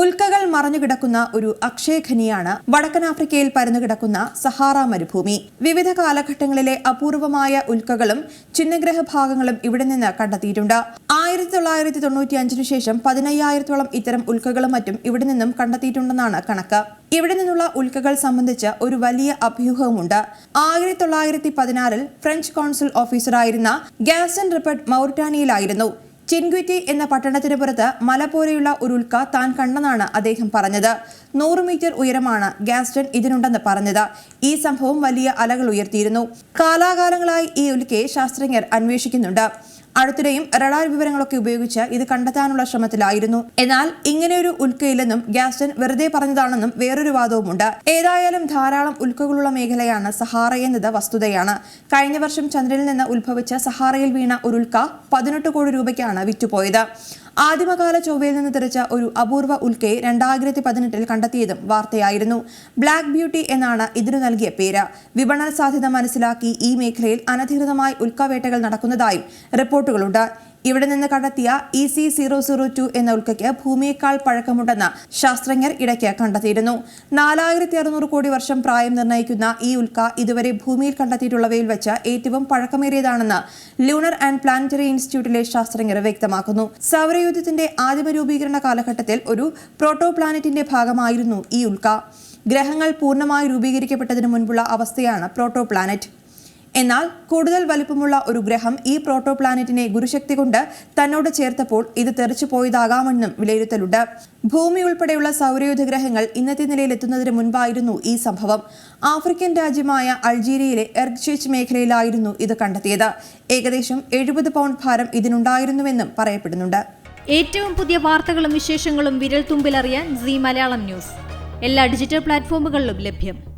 ഉൽക്കകൾ മറഞ്ഞുകിടക്കുന്ന ഒരു അക്ഷയഖനിയാണ് വടക്കൻ ആഫ്രിക്കയിൽ പരന്നുകിടക്കുന്ന സഹാറ മരുഭൂമി. വിവിധ കാലഘട്ടങ്ങളിലെ അപൂർവമായ ഉൽക്കകളും ചിഹ്നഗ്രഹ ഭാഗങ്ങളും ഇവിടെ നിന്ന് കണ്ടെത്തിയിട്ടുണ്ട്. ആയിരത്തി തൊള്ളായിരത്തി തൊണ്ണൂറ്റി അഞ്ചിനു ശേഷം പതിനയ്യായിരത്തോളം ഇത്തരം ഉൽക്കകളും മറ്റും ഇവിടെ നിന്നും കണ്ടെത്തിയിട്ടുണ്ടെന്നാണ് കണക്ക്. ഇവിടെ നിന്നുള്ള ഉൽക്കകൾ സംബന്ധിച്ച് ഒരു വലിയ അഭ്യൂഹവുമുണ്ട്. ആയിരത്തി തൊള്ളായിരത്തി പതിനാറിൽ ഫ്രഞ്ച് കോൺസുൽ ഓഫീസറായിരുന്ന ഗാസൻ റിപ്പർട്ട് മൗറിറ്റാനിയയിലായിരുന്നു ചിൻഗ്വിറ്റി എന്ന പട്ടണത്തിന് പുറത്ത് മല പോലെയുള്ള ഒരു ഉൽക്ക താൻ കണ്ടെന്നാണ് അദ്ദേഹം പറഞ്ഞത്. നൂറ് മീറ്റർ ഉയരമാണ് ഗാസ്റ്റൺ ഇതിനുണ്ടെന്ന് പറഞ്ഞത്. ഈ സംഭവം വലിയ അലകൾ ഉയർത്തിയിരുന്നു. കാലാകാലങ്ങളായി ഈ ഉൽക്കയെ ശാസ്ത്രജ്ഞർ അന്വേഷിക്കുന്നുണ്ട്. അടുത്തിടെയും റഡാർ വിവരങ്ങളൊക്കെ ഉപയോഗിച്ച് ഇത് കണ്ടെത്താനുള്ള ശ്രമത്തിലായിരുന്നു. എന്നാൽ ഇങ്ങനെയൊരു ഉൽക്കയില്ലെന്നും ഗ്യാസ്റ്റൺ വെറുതെ പറഞ്ഞതാണെന്നും വേറൊരു വാദവുമുണ്ട്. ഏതായാലും ധാരാളം ഉൽക്കകളുള്ള മേഖലയാണ് സഹാറ എന്നത് വസ്തുതയാണ്. കഴിഞ്ഞ വർഷം ചന്ദ്രനിൽ നിന്ന് ഉത്ഭവിച്ച സഹാറയിൽ വീണ ഒരു ഉൽക്ക പതിനെട്ട് കോടി രൂപയ്ക്കാണ് വിറ്റുപോയത്. ആദിമകാല ചൊവ്വയിൽ നിന്ന് തെറിച്ച ഒരു അപൂർവ ഉൽക്കയെ രണ്ടായിരത്തി പതിനെട്ടിൽ കണ്ടെത്തിയതും വാർത്തയായിരുന്നു. ബ്ലാക്ക് ബ്യൂട്ടി എന്നാണ് ഇതിനു നൽകിയ പേര്. വിപണന സാധ്യത മനസ്സിലാക്കി ഈ മേഖലയിൽ അനധികൃതമായി ഉൽക്കവേട്ടകൾ നടക്കുന്നതായും റിപ്പോർട്ടുകളുണ്ട്. ഇവിടെ നിന്ന് കണ്ടെത്തിയ E C zero zero two എന്ന ഉൽക്കയ്ക്ക് ഭൂമിയേക്കാൾ പഴക്കമുണ്ടെന്ന് ശാസ്ത്രജ്ഞർ ഇടയ്ക്ക് കണ്ടെത്തിയിരുന്നു. നാലായിരത്തി അറുന്നൂറ് കോടി വർഷം പ്രായം നിർണയിക്കുന്ന ഈ ഉൽക്ക ഇതുവരെ ഭൂമിയിൽ കണ്ടെത്തിയിട്ടുള്ളവയിൽ വെച്ച് ഏറ്റവും പഴക്കമേറിയതാണെന്ന് ലൂണർ ആൻഡ് പ്ലാനറ്ററി ഇൻസ്റ്റിറ്റ്യൂട്ടിലെ ശാസ്ത്രജ്ഞർ വ്യക്തമാക്കുന്നു. സൗരയൂഥത്തിന്റെ ആദിമ രൂപീകരണ കാലഘട്ടത്തിൽ ഒരു പ്രോട്ടോ പ്ലാനറ്റിന്റെ ഭാഗമായിരുന്നു ഈ ഉൽക്ക. ഗ്രഹങ്ങൾ പൂർണമായി രൂപീകരിക്കപ്പെട്ടതിനു മുൻപുള്ള അവസ്ഥയാണ് പ്രോട്ടോ പ്ലാനറ്റ് എന്നാൽ കൂടുതൽ വലിപ്പമുള്ള ഒരു ഗ്രഹം ഈ പ്രോട്ടോ പ്ലാനറ്റിനെ ഗുരുശക്തി കൊണ്ട് തന്നോട് ചേർത്തപ്പോൾ ഇത് തെറിച്ചു പോയതാകാമെന്നും വിലയിരുത്തലുണ്ട്. ഭൂമി ഉൾപ്പെടെയുള്ള സൗരയുധ ഗ്രഹങ്ങൾ ഇന്നത്തെ നിലയിലെത്തുന്നതിന് മുൻപായിരുന്നു ഈ സംഭവം. ആഫ്രിക്കൻ രാജ്യമായ അൾജീരിയയിലെ എർഗ്ചേച്ച് മേഖലയിലായിരുന്നു ഇത് കണ്ടെത്തിയത്. ഏകദേശം എഴുപത് പൗണ്ട് ഭാരം ഇതിനുണ്ടായിരുന്നുവെന്നും പറയപ്പെടുന്നുണ്ട്. ഏറ്റവും പുതിയ വാർത്തകളും വിശേഷങ്ങളും വിരൽ തുമ്പിലറിയാൻ സി മലയാളം ന്യൂസ്. എല്ലാ ഡിജിറ്റൽ പ്ലാറ്റ്ഫോമുകളിലും ലഭ്യം.